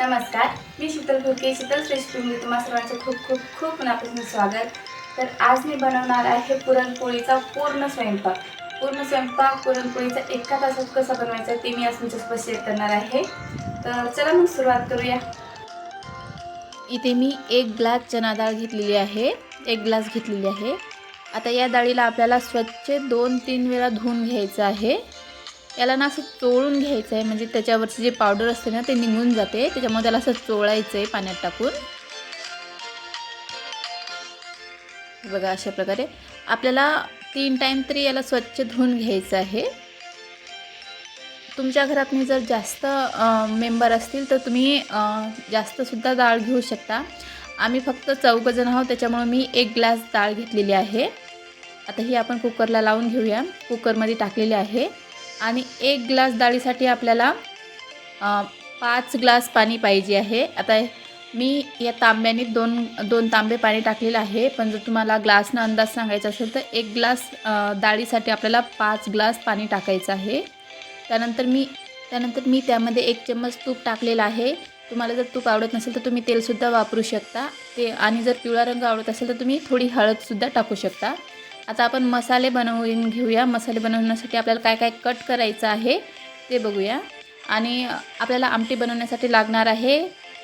नमस्कार मी शीतल फुके शीतल रेसिपीमध्ये तुम्हा सर्वांचं खूप खूप खूप मनापासून स्वागत. तर आज मी बनवणार आहे पुरणपोळीचा पूर्ण स्वयंपाक. पूर्ण स्वयंपाक पुरणपोळीचा एका तासात कसा बनवायचा ते मी आज तुमच्यासोबत शेअर करणार आहे. तर चला मग सुरुवात करूया. इथे मी एक ग्लास चना डाळ घेतलेली आहे. एक ग्लास घेतलेली आहे. आता या डाळीला आपल्याला स्वच्छ दोन तीन वेळा धुवून घ्यायचं आहे. याला ना असं चोळून घ्यायचं आहे म्हणजे त्याच्यावरची जे पावडर असते ना ते निघून जाते. त्याच्यामुळे त्याला असं चोळायचं आहे पाण्यात टाकून. बघा अशा प्रकारे. आपल्याला तीन टाईम तरी याला स्वच्छ धुवून घ्यायचं आहे. तुमच्या घरात मी जर जास्त मेंबर असतील तर तुम्ही जास्तसुद्धा डाळ घेऊ शकता. आम्ही फक्त चौघजण आहोत त्याच्यामुळे मी एक ग्लास डाळ घेतलेली आहे. आता ही आपण कुकरला लावून घेऊया. कुकरमध्ये टाकलेली आहे. आणि एक ग्लास डाळीसाठी आपल्याला पाच ग्लास पाणी पाहिजे आहे. आता मी या तांब्याने दोन दोन तांबे पाणी टाकलेलं आहे. पण जर तुम्हाला ग्लासनं अंदाज सांगायचा असेल तर एक ग्लास डाळीसाठी आपल्याला पाच ग्लास पाणी टाकायचं आहे. त्यानंतर मी त्यानंतर मी त्यामध्ये एक चम्मच तूप टाकलेला आहे. तुम्हाला जर तूप आवडत नसेल तर तुम्ही तेलसुद्धा वापरू शकता. ते आणि जर पिवळा रंग आवडत असेल तर तुम्ही थोडी हळदसुद्धा टाकू शकता. आता आपण मसाले बनवून घेऊया. मसाले बनवण्यासाठी आपल्याला काय काय कट करायचं आहे ते बघूया. आणि आपल्याला आमटी बनवण्यासाठी लागणार आहे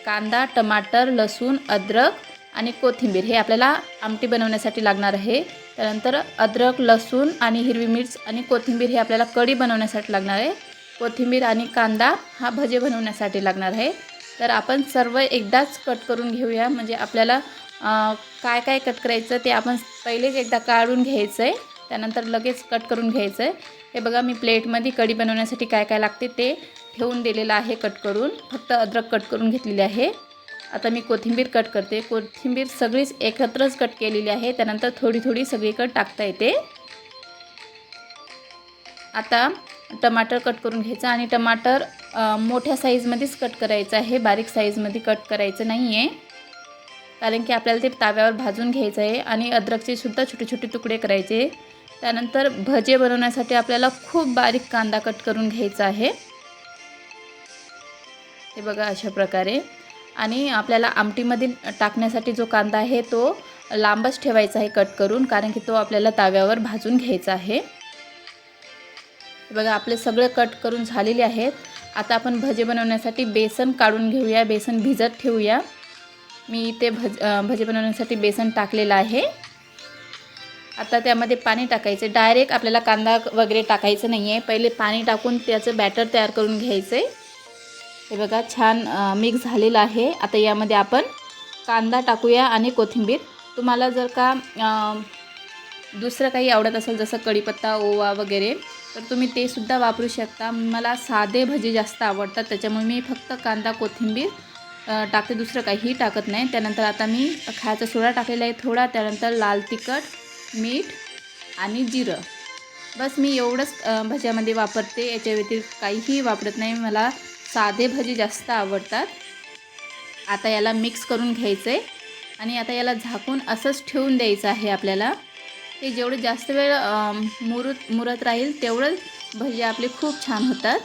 कांदा टमाटर लसूण अद्रक आणि कोथिंबीर. हे आपल्याला आमटी बनवण्यासाठी लागणार आहे. त्यानंतर अद्रक लसूण आणि हिरवी मिर्च आणि कोथिंबीर हे आपल्याला कढी बनवण्यासाठी लागणार आहे. कोथिंबीर आणि कांदा हा भजे बनवण्यासाठी लागणार आहे. तर आपण सर्व एकदाच कट करून घेऊया. म्हणजे आपल्याला काय काय कट करायचं ते आपण पहिलेच एकदा काढून घ्यायचं आहे त्यानंतर लगेच कट करून घ्यायचं आहे हे बघा मी प्लेटमध्ये कढी बनवण्यासाठी काय काय लागते ते ठेवून दिलेलं आहे कट करून. फक्त अद्रक कट करून घेतलेली आहे. आता मी कोथिंबीर कट करते. कोथिंबीर सगळीच एकत्रच कट केलेली आहे. त्यानंतर थोडी थोडी सगळीकडे टाकता येते. आता टमाटर कट करून घ्यायचं आणि टमाटर मोठ्या साईजमध्येच कट करायचं आहे. बारीक साईजमध्ये कट करायचं नाही आहे कारण की आपल्याला ते ताव्यावर भाजून घ्यायचं आहे आणि अद्रकचे सुद्धा छोटे छोटे तुकडे करायचे त्यानंतर भजे बनवण्यासाठी आपल्याला खूप बारीक कांदा कट करून घ्यायचा आहे. हे बघा अशा प्रकारे. आणि आपल्याला आमटीमध्ये टाकण्यासाठी जो कांदा आहे तो लांबच ठेवायचा आहे कट करून कारण की तो आपल्याला ताव्यावर भाजून घ्यायचा आहे. बघा आपले सगळे कट करून झालेले आहेत. आता आपण भजे बनवण्यासाठी बेसन काढून घेऊया बेसन भिजत ठेवूया. मी इथे भज भजे बनवण्यासाठी बेसन टाकलेलं आहे. आता त्यामध्ये पाणी टाकायचं. डायरेक्ट आपल्याला कांदा वगैरे टाकायचं नाही आहे पहिले पाणी टाकून त्याचं बॅटर तयार करून घ्यायचं आहे हे बघा छान मिक्स झालेलं आहे. आता यामध्ये आपण कांदा टाकूया आणि कोथिंबीर. तुम्हाला जर का दुसरं काही आवडत असेल जसं कढीपत्ता ओवा वगैरे तर तुम्ही ते सुद्धा वापरू शकता. मला साधे भजी जास्त आवडतात. त्याच्यामुळे मी फक्त कांदा कोथिंबीर टाकते दुसरं काहीही टाकत नाही. त्यानंतर आता मी खायचा सोडा टाकलेला आहे थोडा त्यानंतर लाल तिखट मीठ आणि जिरं. बस मी एवढंच भज्यामध्ये वापरते. याच्या व्यतिरिक्त काहीही वापरत नाही. मला साधे भजी जास्त आवडतात. आता याला मिक्स करून घ्यायचं आहे आणि आता याला झाकून असंच ठेवून द्यायचं आहे आपल्याला. ते जेवढे जास्त वेळ मुरत मुरत राहील तेवढं भजी आपले खूप छान होतात.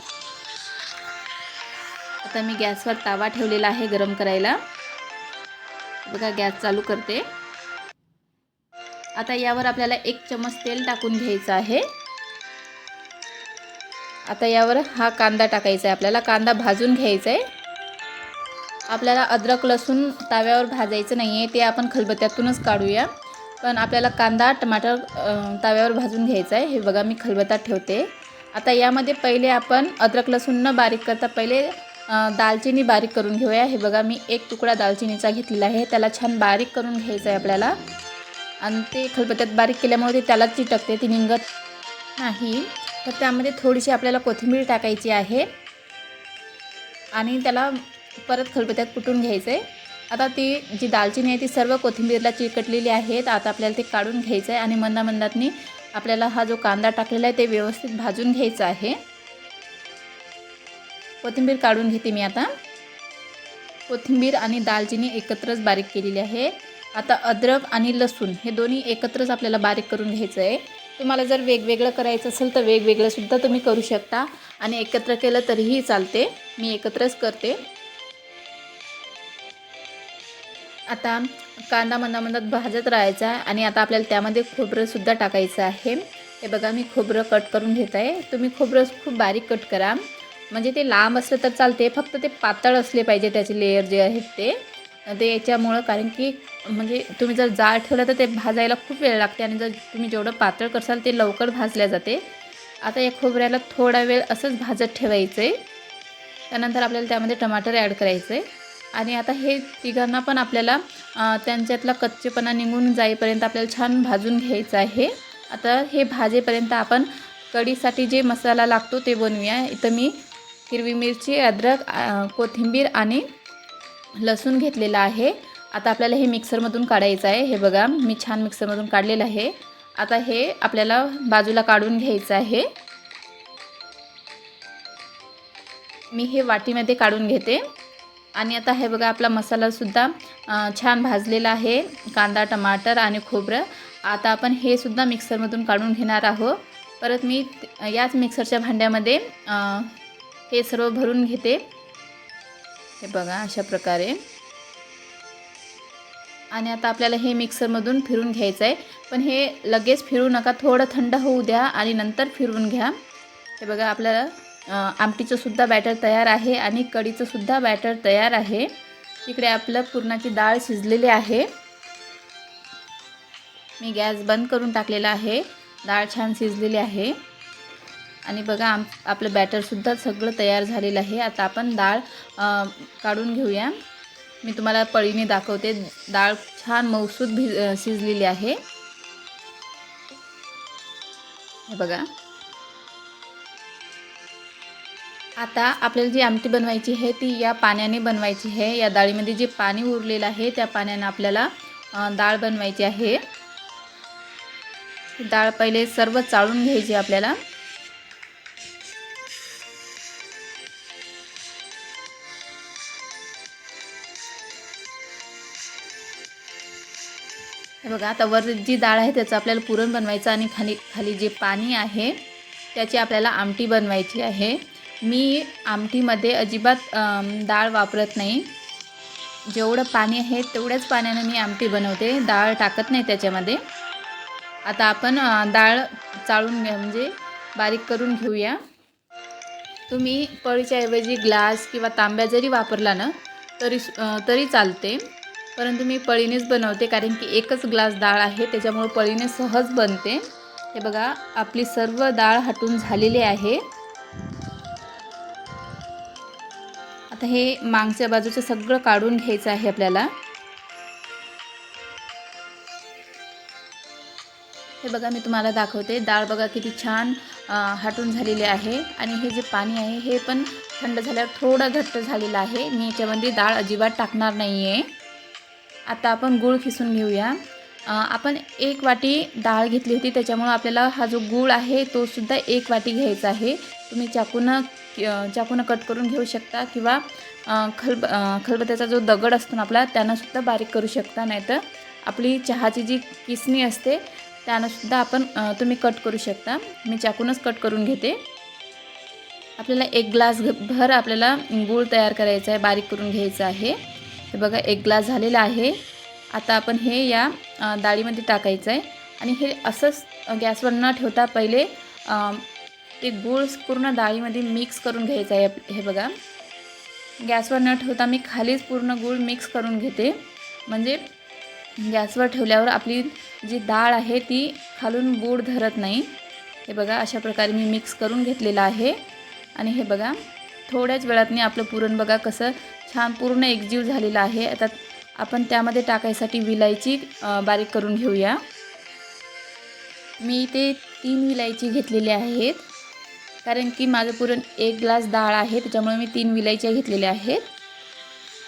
आता मी गॅसवर तावा ठेवलेला आहे गरम करायला. बघा गॅस चालू करते. आता यावर आपल्याला एक चमच तेल टाकून घ्यायचं आहे. आता यावर हा कांदा टाकायचा आहे. आपल्याला कांदा भाजून घ्यायचा आहे. आपल्याला अद्रक लसूण ताव्यावर भाजायचं नाही आहे ते आपण खलबत्त्यातूनच काढूया. पण आपल्याला कांदा टमाटर तव्यावर ताव्यावर भाजून घ्यायचा आहे. हे बघा मी खलबत्त्यात ठेवते. आता यामध्ये पहिले आपण अद्रक लसूण न बारीक करता पहिले दालचिनी बारीक करून घेऊया. हे बघा मी एक तुकडा दालचिनीचा घेतलेला आहे. त्याला छान बारीक करून घ्यायचं आहे आपल्याला. आणि ते खलबत्त्यात बारीक केल्यामुळे ते त्यालाच चिटकते ती निघत नाही. तर त्यामध्ये थोडीशी आपल्याला कोथिंबीर टाकायची आहे. आणि त्याला परत खलबत्त्यात कुटून घ्यायचं आहे आता ती जी दालचिनी आहे ती सर्व कोथिंबीरला चिकटलेली आहेत आता आपल्याला ते काढून घ्यायचं आहे आणि मंदा मंदातनी आपल्याला हा जो कांदा टाकलेला आहे ते व्यवस्थित भाजून घ्यायचा आहे. कोथिंबीर काढून घेते मी आता. कोथिंबीर आणि दालचिनी एकत्रच बारीक केलेली आहे. आता अद्रक आणि लसूण हे दोन्ही एकत्रच आपल्याला बारीक करून घ्यायचं आहे. तुम्हाला जर वेगवेगळं करायचं असेल तर वेगवेगळंसुद्धा तुम्ही करू शकता आणि एकत्र केलं तरीही चालते. मी एकत्रच करते. आता कांदा मंदा मंदात भाजत राहायचा आणि आता आपल्याला त्यामध्ये खोबरंसुद्धा टाकायचं आहे. हे बघा मी खोबरं कट करून घेत आहे. तुम्ही खोबरं खूप बारीक कट करा. म्हणजे ते लांब असलं तर चालते फक्त ते पातळ असले पाहिजे त्याचे लेअर जे आहेत ते. ते याच्यामुळं कारण की म्हणजे तुम्ही जर जाळ ठेवलं तर ते भाजायला खूप वेळ लागते आणि जर तुम्ही जेवढं पातळ करसाल ते लवकर भाजल्या जाते. आता या खोबऱ्याला थोडा वेळ असंच भाजत ठेवायचं आहे त्यानंतर आपल्याला त्यामध्ये टमाटर ॲड करायचं आहे आणि आता हे तिघांना पण आपल्याला त्यांच्यातला कच्चेपणा निघून जाईपर्यंत आपल्याला छान भाजून घ्यायचं आहे. आता हे भाजेपर्यंत आपण कढीसाठी जे मसाला लागतो ते बनवूया. इथं मी हिरवी मिरची अद्रक कोथिंबीर आणि लसूण घेतलेला आहे. आता आपल्याला हे मिक्सरमधून काढायचं आहे. हे बघा मी छान मिक्सरमधून काढलेलं आहे. आता हे आपल्याला बाजूला काढून घ्यायचं आहे. मी हे वाटीमध्ये काढून घेते. आणि आता हे बघा आपला मसालासुद्धा छान भाजलेला आहे. कांदा टमाटर आणि खोबरं. आता आपण हे सुद्धा मिक्सरमधून काढून घेणार आहोत. परत मी याच मिक्सरच्या भांड्यामध्ये हे सर्व भरून घेते. हे बघा अशा प्रकारे. आणि आता आपल्याला हे मिक्सरमधून फिरून घ्यायचं आहे पण हे लगेच फिरू नका थोडं थंड होऊ द्या आणि नंतर फिरवून घ्या. हे बघा आपल्याला आमटीचंसुद्धा बॅटर तयार आहे आणि कढीचंसुद्धा बॅटर तयार आहे. तिकडे आपलं पुरणाची डाळ शिजलेली आहे. मी गॅस बंद करून टाकलेला आहे. डाळ छान शिजलेली आहे. आणि बघा आम आपलं बॅटरसुद्धा सगळं तयार झालेलं आहे. आता आपण डाळ काढून घेऊया. मी तुम्हाला पळीने दाखवते. डाळ छान मौसूद भि शिजलेली आहे. हे बघा. आता आपल्याला जी आमटी बनवायची आहे ती या पाण्याने बनवायची आहे. या डाळीमध्ये जे पाणी उरलेलं आहे त्या पाण्यानं आपल्याला डाळ बनवायची आहे. डाळ पहिले सर्व चाळून घ्यायची आपल्याला. हे बघा आता वर जी डाळ आहे त्याचं आपल्याला पुरण बनवायचं आणि खाली खाली जे पाणी आहे त्याची आपल्याला आमटी बनवायची आहे. मी आमटीमध्ये अजिबात डाळ वापरत नाही. जेवढं पाणी आहे तेवढ्याच पाण्यानं मी आमटी बनवते. डाळ टाकत नाही त्याच्यामध्ये. आता आपण डाळ चाळून घ्या म्हणजे बारीक करून घेऊया. तुम्ही पळीच्या ऐवजी ग्लास किंवा तांब्या जरी वापरला ना तरी सु- तरी चालते. परंतु मी पळीनेच बनवते कारण की एकच ग्लास डाळ आहे त्याच्यामुळे पळीने सहज बनते. हे बघा आपली सर्व डाळ हटून झालेली आहे. आता हे मागच्या बाजूचं सगळं काढून घ्यायचं आहे आपल्याला. हे बघा मी तुम्हाला दाखवते. डाळ बघा किती छान हटून हाटून झालेली आहे. आणि हे जे पाणी आहे हे पण थंड झाल्यावर थोडं घट्ट झालेलं आहे. मी याच्यामध्ये डाळ अजिबात टाकणार नाही आहे आता आपण गूळ खिसून घेऊया. आपण एक वाटी डाळ घेतली होती त्याच्यामुळं आपल्याला हा जो गूळ आहे तो सुद्धा एक वाटी घ्यायचा आहे. तुम्ही चाकूनं चाकूनं कट करून घेऊ शकता किंवा खलब खलबत्याचा जो दगड असतो ना आपला त्यानंसुद्धा बारीक करू शकता नाहीतर आपली चहाची जी किसणी असते त्यानंसुद्धा आपण तुम्ही कट करू शकता. मी चाकूनच कट करून घेते. आपल्याला एक ग्लास भर आपल्याला गूळ तयार करायचा आहे बारीक करून घ्यायचं आहे. हे बघा एक ग्लास झालेला आहे. आता आपण हे या डाळीमध्ये टाकायचं आहे आणि हे असंच गॅसवर न ठेवता पहिले ते गूळ पूर्ण डाळीमध्ये मिक्स करून घ्यायचं आहे. हे बघा गॅसवर न ठेवता मी खालीच पूर्ण गूळ मिक्स करून घेते. म्हणजे गॅसवर ठेवल्यावर आपली जी डाळ आहे ती खालून गूळ धरत नाही. हे बघा अशा प्रकारे मी मिक्स करून घेतलेलं आहे. आणि हे बघा थोड्याच वेळातनी आपलं पुरण बघा कसं छान पूर्ण एकजीव झालेलं आहे. आता आपण त्यामध्ये टाकायसाठी विलायची बारीक करून घेऊया. मी इथे तीन विलायची घेतलेली आहेत. कारण की माझं पुरण एक ग्लास डाळ आहे त्याच्यामुळे मी तीन विलायच्या घेतलेल्या आहेत.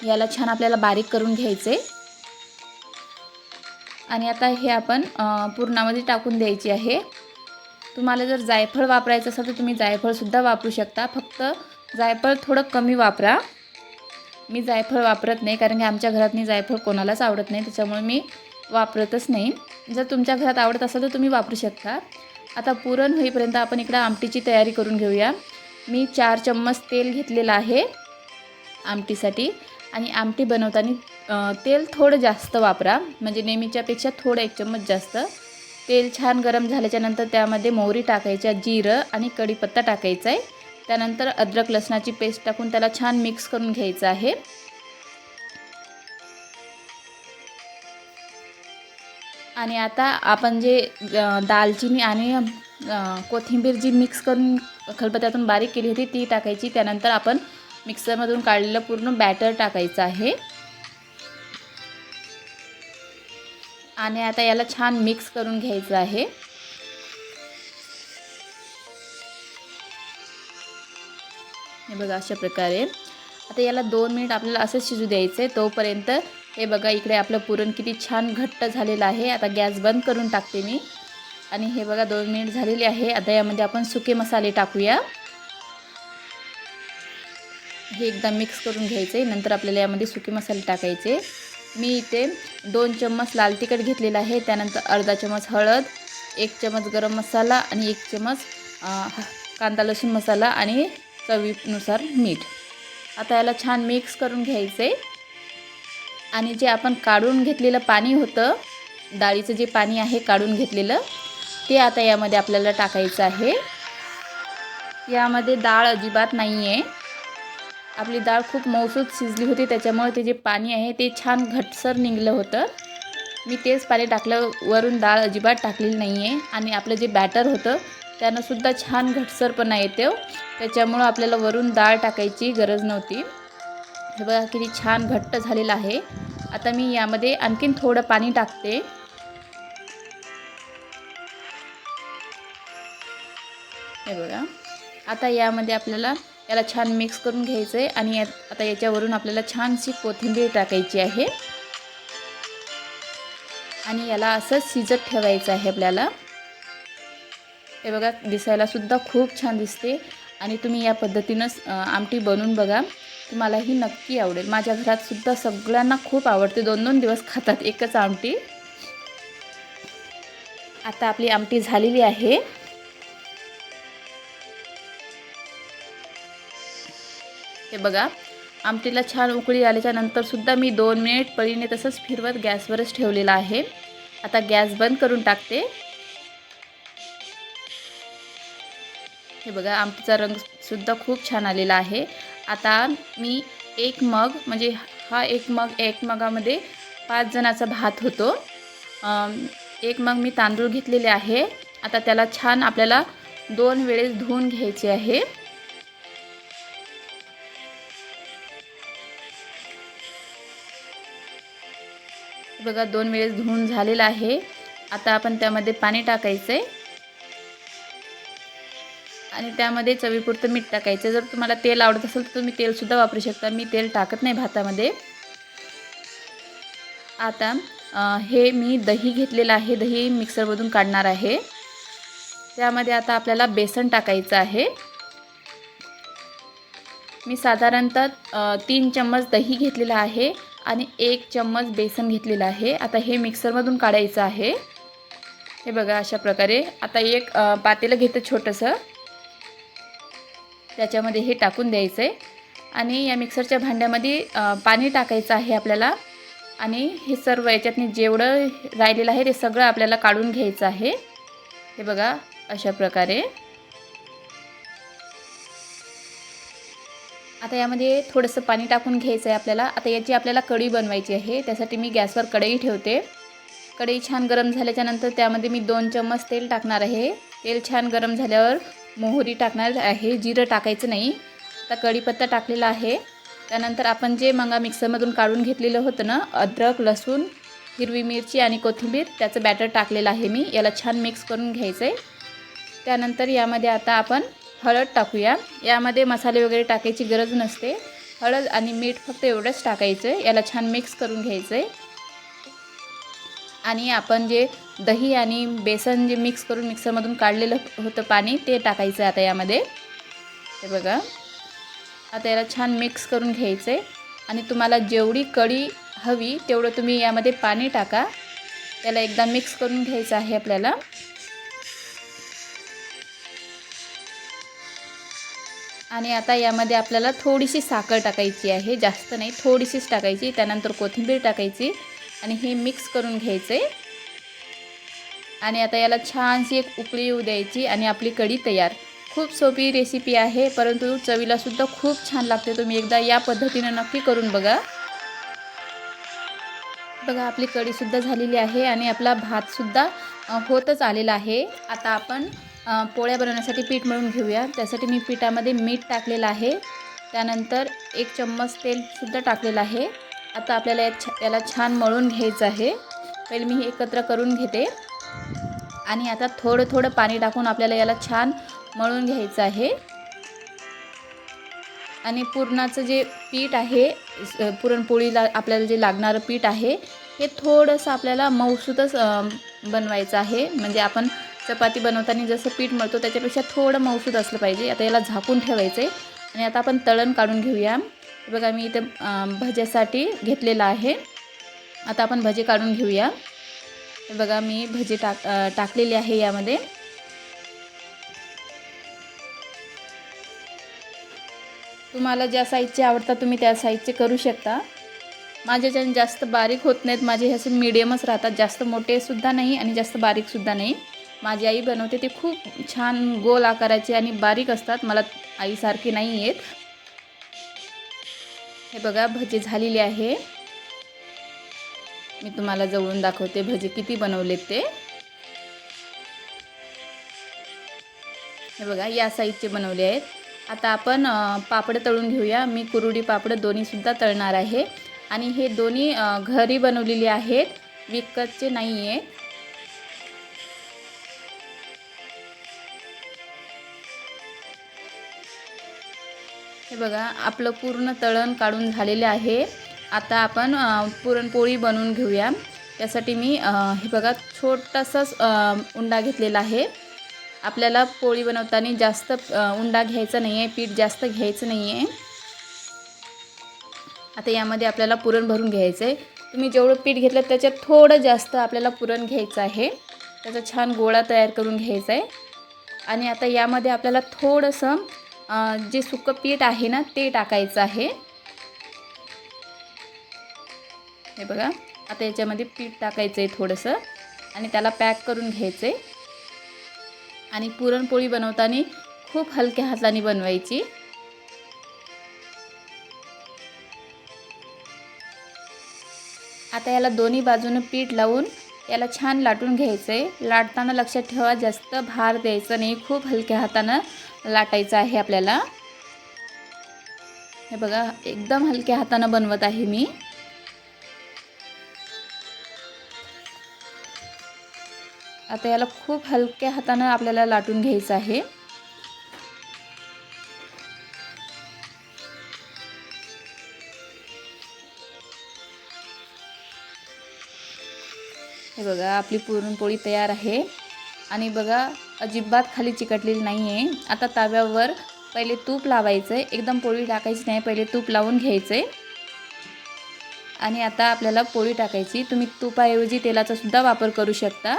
याला छान आपल्याला बारीक करून घ्यायचे आणि आता हे आपण पुरणामध्ये टाकून द्यायची आहे. तुम्हाला जर जायफळ वापरायचं असेल तर तुम्ही जायफळसुद्धा वापरू शकता. फक्त जायफळ थोडं कमी वापरा. मी जायफळ वापरत नाही कारण की आमच्या घरातनी जायफळ कोणालाच आवडत नाही त्याच्यामुळे मी वापरतच नाही. जर तुमच्या घरात आवडत असेल तर तुम्ही वापरू शकता. आता पुरण होईपर्यंत आपण इकडं आमटीची तयारी करून घेऊया. मी चार चम्मच तेल घेतलेलं आहे आमटीसाठी. आणि आमटी बनवताना तेल थोडं जास्त वापरा. म्हणजे नेहमीच्यापेक्षा थोडं एक चम्मच जास्त. तेल छान गरम झाल्याच्यानंतर त्यामध्ये मोहरी टाकायच्या जिरं आणि कढीपत्ता टाकायचा आहे त्यानंतर अद्रक लसणाची पेस्ट टाकून त्याला छान मिक्स करून घ्यायचं आहे. आणि आता आपण जे दालचिनी आणि कोथिंबीर जी मिक्स करून खलबत्त्यातून बारीक केली होती ती टाकायची. त्यानंतर आपण मिक्सरमधून काढलेलं पूर्ण बॅटर टाकायचं आहे. आणि आता याला छान मिक्स करून घ्यायचं आहे. हे बघा अशा प्रकारे. आता याला दोन मिनिट आपल्याला असंच शिजू द्यायचं आहे तोपर्यंत हे बघा इकडे आपलं पुरण किती छान घट्ट झालेलं आहे. आता गॅस बंद करून टाकते मी. आणि हे बघा दोन मिनिट झालेले आहे. आता यामध्ये आपण सुके मसाले टाकूया. हे एकदा मिक्स करून घ्यायचे नंतर आपल्याला यामध्ये सुके मसाले टाकायचे. मी इथे दोन चम्मच लाल तिखट घेतलेलं आहे. त्यानंतर अर्धा चम्मच हळद एक चम्मच गरम मसाला आणि एक चम्मच कांदा लसूण मसाला आणि चवीनुसार मीठ. आता याला छान मिक्स करून घ्यायचे. आणि जे आपण काढून घेतलेलं पाणी होतं डाळीचं जे पाणी आहे काढून घेतलेलं ते आता यामध्ये आपल्याला टाकायचं आहे. यामध्ये डाळ अजिबात नाही आहे आपली डाळ खूप मौसूद शिजली होती त्याच्यामुळे ते जे पाणी आहे ते छान घटसर निघलं होतं. मी तेच पाणी टाकलं वरून डाळ अजिबात टाकलेली नाही आहे आणि आपलं जे बॅटर होतं त्यानंसुद्धा छान घटसरपणा येते त्याच्यामुळं आपल्याला वरून डाळ टाकायची गरज नव्हती. हे बघा किती छान घट्ट झालेलं आहे. आता मी यामध्ये आणखीन थोडं पाणी टाकते. हे बघा. आता यामध्ये आपल्याला याला छान मिक्स करून घ्यायचं आहे आणि आता याच्यावरून आपल्याला छानशी कोथिंबीर टाकायची आहे. आणि याला असंच शिजत ठेवायचं आहे आपल्याला. हे बघा दिसायलासुद्धा खूप छान दिसते. आणि तुम्ही या पद्धतीनंच आमटी बनवून बघा. तुम्हालाही नक्की आवडेल. माझ्या घरातसुद्धा सगळ्यांना खूप आवडते. दोन दोन दिवस खातात एकच आमटी. आता आपली आमटी झालेली आहे. हे बघा आमटीला छान उकळी आल्याच्या नंतरसुद्धा मी दोन मिनिट पळीने तसंच फिरवत गॅसवरच ठेवलेला आहे. आता गॅस बंद करून टाकते. हे बघा आमटीचा रंग सुद्धा खूप छान आलेला आहे. आता मी एक मग म्हणजे हा एक मग एक मगामध्ये पाच जणाचा भात होतो. एक मग मी तांदूळ घेतलेले आहे. आता त्याला छान आपल्याला दोन वेळेस धुवून घ्यायचे आहे. बघा दोन वेळेस धुवून झालेलं आहे. आता आपण त्यामध्ये पाणी टाकायचं आहे आणि त्यामध्ये चवीपुरतं मीठ टाकायचं. जर तुम्हाला तेल आवडत असेल तर तुम्ही तेलसुद्धा वापरू शकता. मी तेल टाकत नाही भातामध्ये. आता हे मी दही घेतलेलं आहे. दही मिक्सरमधून काढणार आहे. त्यामध्ये आता आपल्याला बेसन टाकायचं आहे. मी साधारणतः तीन चम्मच दही घेतलेलं आहे आणि एक चम्मच बेसन घेतलेलं आहे. आता हे मिक्सरमधून काढायचं आहे. हे बघा अशा प्रकारे. आता एक पातेलं घेतं छोटंसं. त्याच्यामध्ये हे टाकून द्यायचं आहे आणि या मिक्सरच्या भांड्यामध्ये पाणी टाकायचं आहे आपल्याला. आणि हे सर्व याच्यातनी जेवढं राहिलेलं आहे ते सगळं आपल्याला काढून घ्यायचं आहे. हे बघा अशा प्रकारे. आता यामध्ये थोडंसं पाणी टाकून घ्यायचं आहे आपल्याला. आता याची आपल्याला कढी बनवायची आहे. त्यासाठी मी गॅसवर कढई ठेवते. कढई छान गरम झाल्याच्यानंतर त्यामध्ये मी दोन चम्मच तेल टाकणार आहे. तेल छान गरम झाल्यावर मोहरी टाकणार आहे. जिरं टाकायचं नाही. आता कढीपत्ता टाकलेला आहे. त्यानंतर आपण जे मंगा मिक्सरमधून काढून घेतलेलं होतं ना अद्रक लसूण हिरवी मिरची आणि कोथिंबीर त्याचं बॅटर टाकलेलं आहे मी. याला छान मिक्स करून घ्यायचं आहे त्यानंतर यामध्ये आता आपण हळद टाकूया. यामध्ये मसाले वगैरे टाकायची गरज नसते. हळद आणि मीठ फक्त एवढंच टाकायचं आहे याला छान मिक्स करून घ्यायचं आहे आणि आपण जे दही आणि बेसन जे मिक्स करून मिक्सरमधून काढलेलं होतं पाणी ते टाकायचं आहे आता यामध्ये. हे बघा. आता याला छान मिक्स करून घ्यायचं. आहे आणि तुम्हाला जेवढी कढी हवी तेवढं तुम्ही यामध्ये पाणी टाका. त्याला एकदा मिक्स करून घ्यायचं आहे आपल्याला. आणि आता यामध्ये आपल्याला थोडीशी साखर टाकायची आहे. जास्त नाही थोडीशीच टाकायची. त्यानंतर कोथिंबीर टाकायची. आणि हे मिक्स करून घ्यायचं आहे आणि आता याला छानशी एक उकळी येऊ द्यायची आणि आपली कढी तयार. खूप सोपी रेसिपी आहे परंतु चवीलासुद्धा खूप छान लागते. तुम्ही एकदा या पद्धतीनं नक्की करून बघा. बघा आपली कढीसुद्धा झालेली आहे आणि आपला भातसुद्धा होतच आलेला आहे. आता आपण पोळ्या बनवण्यासाठी पीठ मळून घेऊया. त्यासाठी मी पिठामध्ये मीठ टाकलेलं आहे. त्यानंतर एक चम्मच तेलसुद्धा टाकलेलं आहे. आता आपल्याला या छ याला छान मळून घ्यायचं आहे. पहिले मी हे एकत्र करून घेते. आणि आता थोडं थोडं पाणी टाकून आपल्याला याला छान मळून घ्यायचं आहे. आणि पुरणाचं जे पीठ आहे स- पुरणपोळीला आपल्याला जे लागणारं पीठ आहे हे थोडंसं आपल्याला मऊसूतच बनवायचं आहे. म्हणजे आपण चपाती बनवताना जसं पीठ मळतो त्याच्यापेक्षा थोडं मऊसूत असलं पाहिजे. आता याला झाकून ठेवायचं आहे आणि आता आपण तळण काढून घेऊया. बघा मी इथं भज्यासाठी घेतलेलं आहे. आता आपण भजे काढून घेऊया. बघा मी भजी टाक टाकलेली आहे यामध्ये. तुम्हाला ज्या साईजचे आवडतात तुम्ही त्या साईजचे करू शकता. माझ्याच्याने जास्त बारीक होत नाहीत. माझे हे असे मिडियमच राहतात. जास्त मोठेसुद्धा नाही आणि जास्त बारीकसुद्धा नाही. माझी आई बनवते ते खूप छान गोल आकाराचे आणि बारीक असतात. मला आईसारखे नाही आहेत हे बघा भजी झालेली आहे. मी तुम्हाला जवळून दाखवते भजी किती बनवलेत ते. हे बघा या साईजचे बनवले आहेत. आता आपण पापड तळून घेऊया. मी कुरुडी पापड दोन्हीसुद्धा तळणार आहे. आणि हे दोन्ही घरी बनवलेली आहेत. विकतचे नाही आहेत बघा आपलं पूर्ण तळण काढून झालेले आहे. आता आपण पुरणपोळी बनवून घेऊया. त्यासाठी मी हे बघा छोटासाच उंडा घेतलेला आहे. आपल्याला पोळी बनवताना जास्त उंडा घ्यायचा नाही आहे पीठ जास्त घ्यायचं नाही आहे आता यामध्ये आपल्याला पुरण भरून घ्यायचं आहे तुम्ही जेवढं पीठ घेतलं त्याच्यात थोडं जास्त आपल्याला पुरण घ्यायचं आहे. त्याचा छान गोळा तयार करून घ्यायचा आहे आणि आता यामध्ये आपल्याला थोडंसं जे सुकं पीठ आहे ना ते टाकायचं आहे. हे बघा आता याच्यामध्ये पीठ टाकायचं आहे थोडंसं आणि त्याला पॅक करून घ्यायचं आहे आणि पुरणपोळी बनवताना खूप हलक्या हाताने बनवायची. आता याला दोन्ही बाजूनं पीठ लावून याला छान लाटून घ्यायचं आहे लाटताना लक्षात ठेवा जास्त भार द्यायचं नाही. खूप हलक्या हातानं लाटायचं आहे आपल्याला. हे बघा एकदम हलक्या हातानं बनवत आहे मी. आता याला खूप हलक्या हातानं आपल्याला लाटून घ्यायचं आहे. हे बघा आपली पुरणपोळी तयार आहे. आणि बघा अजिबात खाली चिकटलेली नाही आहे आता तव्यावर पहिले तूप लावायचं आहे एकदम पोळी टाकायची नाही पहिले तूप लावून घ्यायचं आहे आणि आता आपल्याला पोळी टाकायची. तुम्ही तुपाऐवजी तेलाचा सुद्धा वापर करू शकता.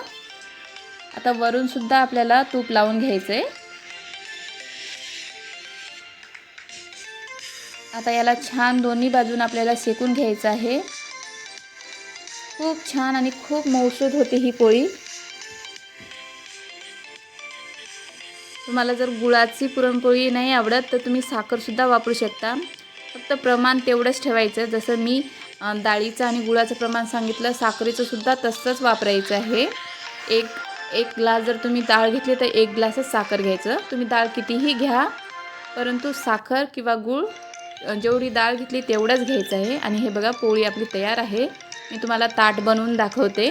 आता वरूनसुद्धा आपल्याला तूप लावून घ्यायचं आहे आता याला छान दोन्ही बाजून आपल्याला शेकून घ्यायचं आहे. खूप छान आणि खूप मौसूद होती ही पोळी. तुम्हाला जर गुळाची पुरणपोळी नाही आवडत तर तुम्ही साखरसुद्धा वापरू शकता. फक्त प्रमाण तेवढंच ठेवायचं. जसं मी डाळीचं आणि गुळाचं प्रमाण सांगितलं साखरेचं सुद्धा तसंच वापरायचं आहे. एक एक ग्लास जर तुम्ही डाळ घेतली तर एक ग्लासच साखर घ्यायचं. तुम्ही डाळ कितीही घ्या परंतु साखर किंवा गूळ जेवढी डाळ घेतली तेवढंच घ्यायचं आहे. आणि हे बघा पोळी आपली तयार आहे. मी तुम्हाला ताट बनवून दाखवते.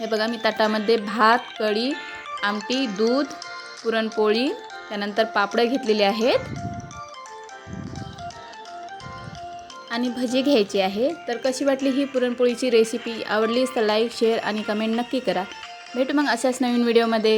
हे बघा मी ताटामध्ये भात कढी आमटी दूध पुरणपोळी त्यानंतर पापडं घेतलेले आहेत. आणि भजी घ्यायची आहे. तर कशी वाटली ही पुरणपोळीची रेसिपी आवडलीच तर लाईक शेअर आणि कमेंट नक्की करा. भेटू मग अशाच नवीन व्हिडिओमध्ये